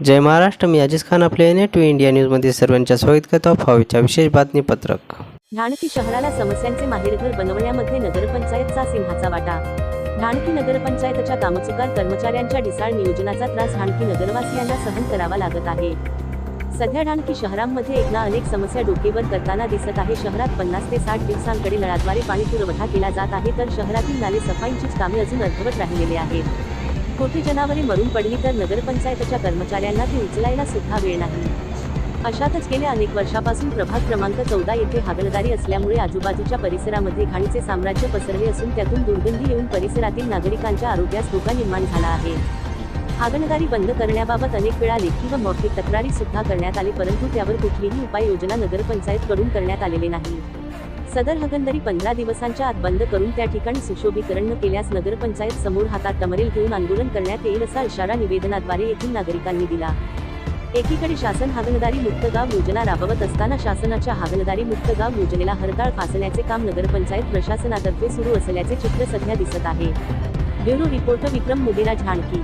जय महाराष्ट्र मी अजिज खान आपले N to India न्यूजमध्ये सर्वांच्या स्वागत करतो. फावीच्या विशेष बातमीपत्रक. ढाणकी शहराला समस्यांचे माहेरघर बनवण्यामध्ये नगरपंचायतचा सिंहाचा वाटा. ढाणकी नगरपंचायतच्या कामचुकार कर्मचाऱ्यांच्या ढिसाळ नियोजनाचा त्रास ढाणकी नगरवासियांना सहन करावा लागत आहे. सध्या ढाणकी शहरांमध्ये एक ना अनेक समस्या डोकेवर करताना दिसत आहे. शहरात पन्नास ते साठ दिवसांकडे नळाद्वारे पाणी पुरवठा केला जात आहे तर शहरातील नाले सफाईचीच कामे अजून अर्धवट राहिलेले आहेत. कोटी जनावरे मरून पडली तर नगरपंचायतच्या कर्मचाऱ्यांना ती उचलायला सुद्धा वेळ नाही. अशातच गेल्या अनेक वर्षापासून प्रभाग क्रमांक चौदा येथे हागलदारी असल्यामुळे आजूबाजूच्या परिसरामध्ये घाणीचे साम्राज्य पसरले असून त्यातून दुर्गंधी येऊन परिसरातील नागरिकांच्या आरोग्यास धोका निर्माण झाला आहे. हागणदारी बंद करण्याबाबत अनेक वेळा लेखी व मौखिक तक्रारी सुद्धा करण्यात आली परंतु त्यावर कुठलीही उपाययोजना नगरपंचायतकडून करण्यात आलेली नाही. सदर हगंदरी पंधरा दिवसांच्या आत बंद करून त्या ठिकाणी सुशोभीकरण न केल्यास नगरपंचायत समोर हातात टमरेल घेऊन आंदोलन करण्यात येईल असा इशारा निवेदनाद्वारे येथील नागरिकांनी दिला. एकीकडे शासन हागणदारी मुक्त गाव योजना राबवत असताना शासनाच्या हागणदारी मुक्त गाव योजनेला हरताळ फासण्याचे काम नगरपंचायत प्रशासनातर्फे सुरू असल्याचे चित्र सध्या दिसत आहे. Bureau reporter Vikram Mudiraj झाणकी